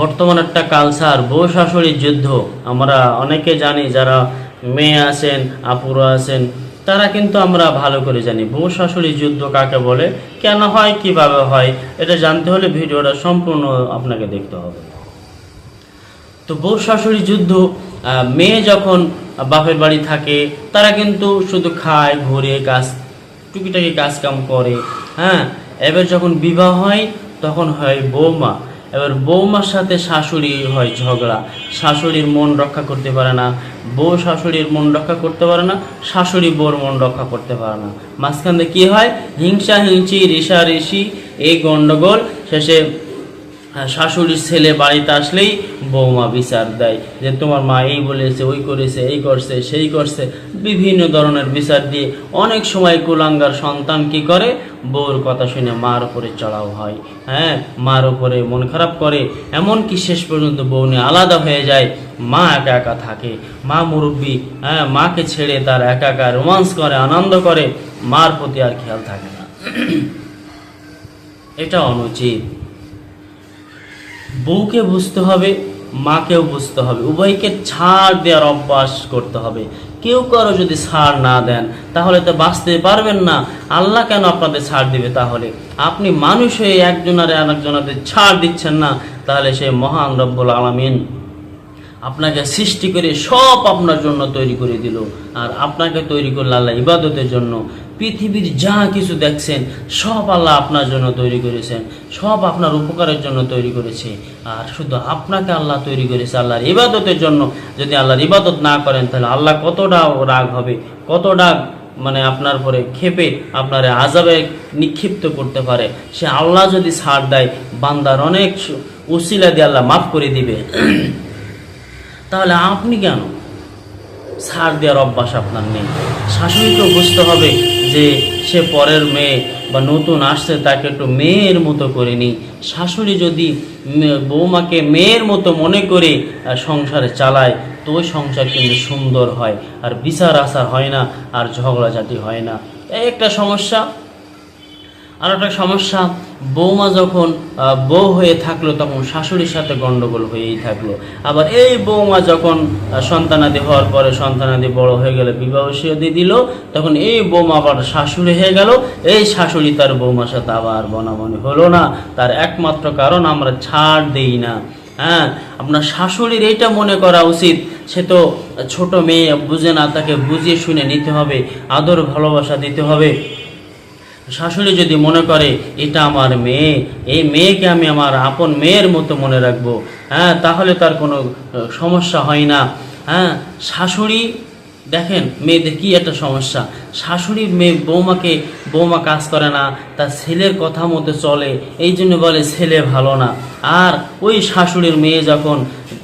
বর্তমান একটা কালচার বউ শাশুড়ির যুদ্ধ। আমরা অনেকে জানি যারা মেয়ে আছেন, আপুরা আছেন, তারা কিন্তু আমরা ভালো করে জানি। বউ শাশুড়ির যুদ্ধ কাকে বলে? কেন হয়, কীভাবে হয়, এটা জানতে হলে ভিডিওটা সম্পূর্ণ আপনাকে দেখতে হবে। তো বউ শাশুড়ি যুদ্ধ মেয়ে যখন বাপের বাড়ি থাকে, তারা কিন্তু শুধু খায়, ঘুরে কাজ টুকিটাকি কাজ কাম করে হ্যাঁ? এবার যখন বিবাহ হয়, তখন হয় বৌমা। এবার বৌমার সাথে শাশুড়ি হয় ঝগড়া। শাশুড়ির মন রক্ষা করতে পারে না। বউ শাশুড়ির মন রক্ষা করতে পারে না, শাশুড়ি বউর মন রক্ষা করতে পারে না। মাঝখানে কি হয়? হিংসা, হিংসি রেষারেষি এই গণ্ডগোল শেষে শাশুড়ির ছেলে বাড়িতে আসলেই বৌমা বিচার দেয় যে তোমার মা এই বলেছে, ওই করেছে, এই করছে, সেই করছে। বিভিন্ন ধরনের বিচার দিয়ে অনেক সময় কুলাঙ্গার সন্তান কি করে? বউর কথা শুনে মার উপরে চড়াও হয়। হ্যাঁ মার উপরে মন খারাপ করে। এমনকি শেষ পর্যন্ত বউ নিয়ে আলাদা হয়ে যায়। মা একা একা থাকে। মা মুরব্বী হ্যাঁ মাকে ছেড়ে তার একা একা রোমান্স করে, আনন্দ করে। মার প্রতি আর খেয়াল থাকে না। এটা অনুচিত। বউকে বুঝতে হবে, মাকেও বুঝতে হবে। উভয়কে ছাড় দেওয়ার অভ্যাস করতে হবে। কেউ কারও যদি ছাড় না দেন, তাহলে তো বাঁচতে পারবেন না। আল্লাহ কেন আপনাদের ছাড় দিবে তাহলে? আপনি মানুষ হয়ে একজনের আরেকজনাদের ছাড় দিচ্ছেন না, তাহলে সে মহান রব্বুল আলমিন আপনাকে সৃষ্টি করে সব আপনার জন্য তৈরি করে দিল। আর আপনাকে তৈরি করল আল্লাহ ইবাদতের জন্য। পৃথিবীর যা কিছু দেখছেন, সব আল্লাহ আপনার জন্য তৈরি করেছেন। সব আপনার উপকারের জন্য তৈরি করেছে। আর শুধু আপনাকে আল্লাহ তৈরি করেছে আল্লাহর ইবাদতের জন্য। যদি আল্লাহর ইবাদত না করেন, তাহলে আল্লাহ কতটা রাগ হবে? কতটা মানে আপনার পরে ক্ষেপে আপনার আজাবে নিক্ষিপ্ত করতে পারে? সে আল্লাহ যদি ছাড় দেয়, বান্দার অনেক উসিলা দিয়ে আল্লাহ মাফ করে দিবে। তাহলে আপনি কেন ছাড় দেওয়ার অভ্যাস আপনার নেই? শাশুড়িকেও বুঝতে হবে যে সে পরের মেয়ে বা নতুন আসছে, তাকে একটু মেয়ের মতো করে নিই। শাশুড়ি যদি বৌমাকে মেয়ের মতো মনে করে সংসারে চালায়, তো ওই সংসার কিন্তু সুন্দর হয়। আর বিচার আচার হয় না, আর ঝগড়াঝাটি হয় না। একটা সমস্যা আর একটা সমস্যা, বৌমা যখন বউ হয়ে থাকল তখন শাশুড়ির সাথে গন্ডগোল হয়েই থাকল। আবার এই বৌমা যখন সন্তানাদি হওয়ার পরে সন্তানাদি বড় হয়ে গেলে বিবাহ দিয়ে দিল, তখন এই বৌমা আবার শাশুড়ি হয়ে গেল। এই শাশুড়ি তার বৌমার সাথে আবার বনাবনি হলো না। তার একমাত্র কারণ আমরা ছাড় দেই না। হ্যাঁ আপনার শাশুড়ির এইটা মনে করা উচিত। সে তো ছোট মেয়ে, বুঝে না, তাকে বুঝিয়ে শুনে নিতে হবে, আদর ভালোবাসা দিতে হবে। শাশুড়ি যদি মনে করে, এটা আমার মেয়ে, এই মেয়েকে আমি আমার আপন মেয়ের মতো মনে রাখব হ্যাঁ তাহলে তার কোনো সমস্যা হয় না। হ্যাঁ শাশুড়ি, দেখেন, মেয়েদের কি একটা সমস্যা। শাশুড়ি মেয়ে বৌমাকে, বৌমা কাজ করে না, তার ছেলের কথা মতো চলে, এই জন্য বলে ছেলে ভালো না। আর ওই শাশুড়ির মেয়ে যখন,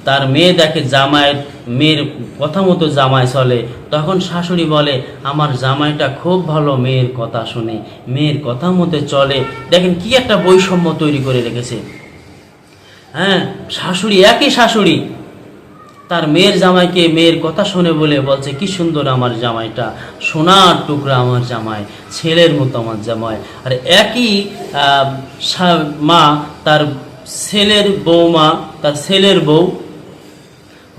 তার মেয়ে দেখে জামাইয়ের মেয়ের কথা মতো জামাই চলে তখন শাশুড়ি বলে, আমার জামাইটা খুব ভালো মেয়ের কথা শুনে, মেয়ের কথা মতে চলে। দেখেন কি একটা বৈষম্য তৈরি করে রেখেছে। হ্যাঁ শাশুড়ি একই শাশুড়ি। তার মেয়ের জামাইকে মেয়ের কথা শুনে বলে বলছে, কি সুন্দর আমার জামাইটা, সোনার টুকরা আমার জামাই, ছেলের মতো আমার জামাই। আর একই মা তার ছেলের বৌমা, তার ছেলের বউ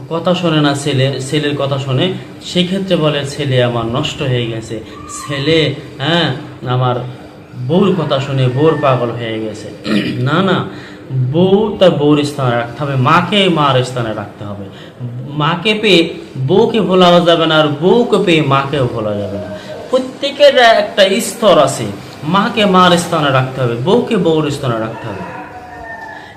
কথা শোনে না ছেলে, ছেলের কথা শোনে। সেক্ষেত্রে বলে, ছেলে আমার নষ্ট হয়ে গেছে। ছেলে হ্যাঁ আমার বউর কথা শুনে বউর পাগল হয়ে গেছে। না না, বউ তার বউর স্থানে রাখতে হবে। মাকে, মার স্থানে রাখতে হবে। মাকে পেয়ে বউকে ভোলা যাবে না, আর বউকে পেয়ে মাকেও ভোলা যাবে না। প্রত্যেকের একটা স্তর আছে। মাকে মার স্থানে রাখতে হবে, বউকে বউর স্থানে রাখতে হবে।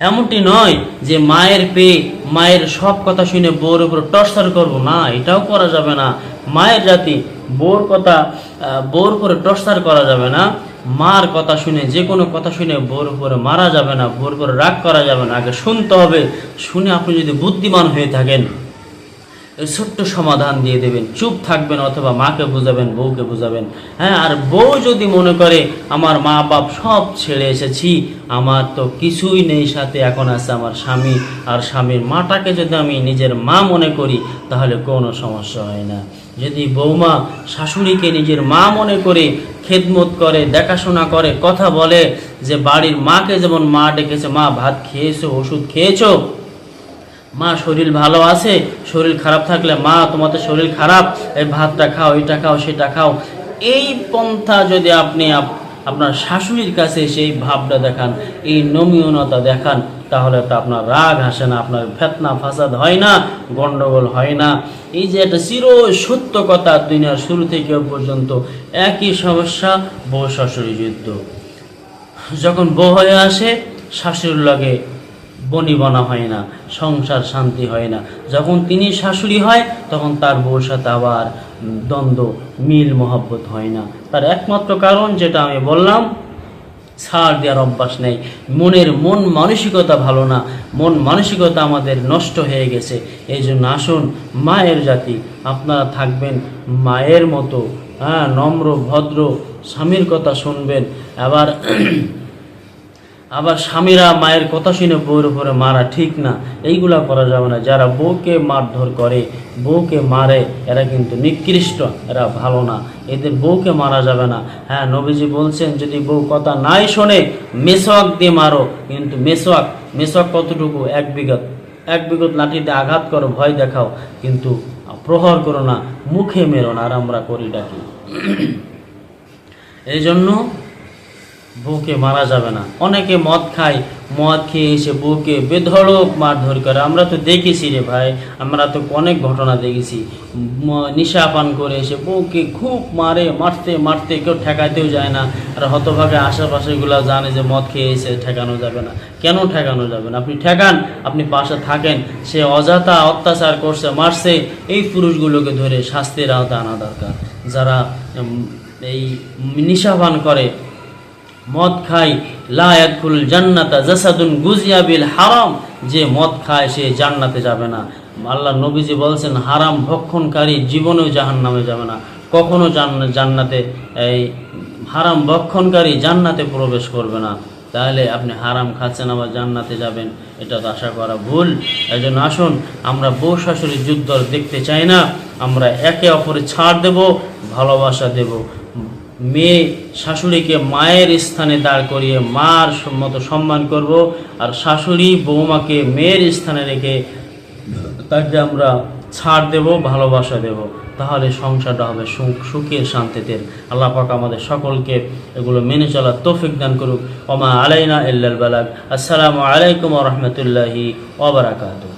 এমনটি নয় যে মায়ের পেয়ে মায়ের সব কথা শুনে বউর উপর টর্চার করব। না, এটাও করা যাবে না। মায়ের জাতি বউর কথা বোর বউর উপরে টর্চার করা যাবে না। মার কথা শুনে, যে কোনো কথা শুনে বোর উপরে মারা যাবে না বোর উপরে রাগ করা যাবে না। আগে শুনতে হবে, শুনে আপনি যদি বুদ্ধিমান হয়ে থাকেন। ছোট্ট সমাধান দিয়ে দেবেন। চুপ থাকবেন অথবা মাকে বুঝাবেন, বউকে বুঝাবেন। হ্যাঁ আর বউ যদি মনে করে, আমার মা বাপ সব ছেড়ে এসেছি, আমার তো কিছুই নেই সাথে, এখন আছে আমার স্বামী, আর স্বামীর মাটাকে যদি আমি নিজের মা মনে করি, তাহলে কোনো সমস্যা হয় না। যদি বৌমা শাশুড়িকে নিজের মা মনে করে, খেদমত করে, দেখাশোনা করে, কথা বলে যে, বাড়ির মাকে যেমন মা ডেকেছে, মা ভাত খেয়েছো, ওষুধ খেয়েছো মা, শরীর ভালো আছে? শরীর খারাপ থাকলে মা, তোমাদের শরীর খারাপ? এই ভাতটা খাও এটা খাও, সেটা খাও। এই পন্থা যদি আপনি আপনার শাশুড়ির কাছে সেই ভাবটা দেখান, এই নমনীয়তা দেখান, তাহলে তো আপনার রাগ হাসে না, আপনার ফেতনা, ফাসাদ হয় না, গন্ডগোল হয় না। এই যে একটা চির সত্য কথা দুনিয়ার শুরু থেকে পর্যন্ত, একই সমস্যা বউ শাশুড়ি যুদ্ধ। যখন বউ হয়ে আসে, শাশুড়ির লগে বনি বনা হয় না, সংসার শান্তি হয় না। যখন তিনি শাশুড়ি হয়, তখন তার বউর সাথে আবার দ্বন্দ্ব, মিল, মহব্বত হয় না। তার একমাত্র কারণ যেটা আমি বললাম, ছাড় দেওয়ার অভ্যাস নেই। মনের মন মানসিকতা ভালো না। মন মানসিকতা আমাদের নষ্ট হয়ে গেছে। এই জন্য আসুন, মায়ের জাতি, আপনারা থাকবেন মায়ের মতো হ্যাঁ নম্র, ভদ্র, স্বামীর কথা শুনবেন। আবার আবার স্বামীরা মায়ের কথা শুনে বউর উপরে মারা ঠিক না। এইগুলা করা যাবে না। যারা বউকে মারধর করে, বউকে মারে, এরা কিন্তু নিকৃষ্ট, এরা ভালো না। এদের বউকে মারা যাবে না। হ্যাঁ নবীজি বলছেন, যদি বউ কথা নাই শোনে, মেসোয়াক দিয়ে মারো। কিন্তু মেসোয়াক মেসোয়াক কতটুকু? এক বিঘত এক বিগত লাঠিতে আঘাত করো, ভয় দেখাও। কিন্তু প্রহর করো না, মুখে মেরো না, আর আমরা করি ডাকি। এই জন্য বউকে মারা যাবে না। অনেকে মদ খায়, মদ খেয়ে এসে বউকে বেধড়ক মারধর করে। আমরা তো দেখেছি রে ভাই, আমরা তো অনেক ঘটনা দেখেছি। নিশা পান করে এসে বউকে খুব মারে, মারতে মারতে কেউ ঠেকাতেও যায় না। আর হতভাগে আশেপাশেগুলো জানে যে মদ খেয়ে এসে ঠেকানো যাবে না। কেন ঠেকানো যাবে না? আপনি ঠেকান, আপনি পাশে থাকেন। সে অযথা অত্যাচার করছে, মারছে, এই পুরুষগুলোকে ধরে শাস্তির আওতা আনা দরকার। যারা এই নিশা পান করে মদ খায়। লা ইয়াদখুল জান্নাতা জাসাদুন গুজিয়া বিল হারাম। যে মদ খায়, সে জান্নাতে যাবে না। আল্লাহ নবীজি বলছেন, হারাম ভক্ষণকারী জীবনেও জাহান্নামে যাবে না। কখনো জান্নাতে, এই হারাম ভক্ষণকারী জান্নাতে প্রবেশ করবে না। তাহলে আপনি হারাম খাচ্ছেন, আবার জান্নাতে যাবেন। এটা তো আশা করা ভুল। এই জন্য আসুন, আমরা বউ শাশুড়ির যুদ্ধ দেখতে চাই না। আমরা একে অপরে ছাড় দেব, ভালোবাসা দেব। মেয়ে শাশুড়িকে মায়ের স্থানে দাঁড় করিয়ে মার মতো সম্মান করব, আর শাশুড়ি বৌমাকে মেয়ের স্থানে রেখে তাকে আমরা ছাড় দেব, ভালোবাসা দেব। তাহলে সংসারটা হবে সুখ, সুখের শান্তিতে। আল্লাহ পাক আমাদের সকলকে এগুলো মেনে চলার তৌফিক দান করুক। ওমা আলাইনা ইল্লাল বালাগ। আসসালামু আলাইকুম রহমতুল্লাহি ওবরাকাতুহ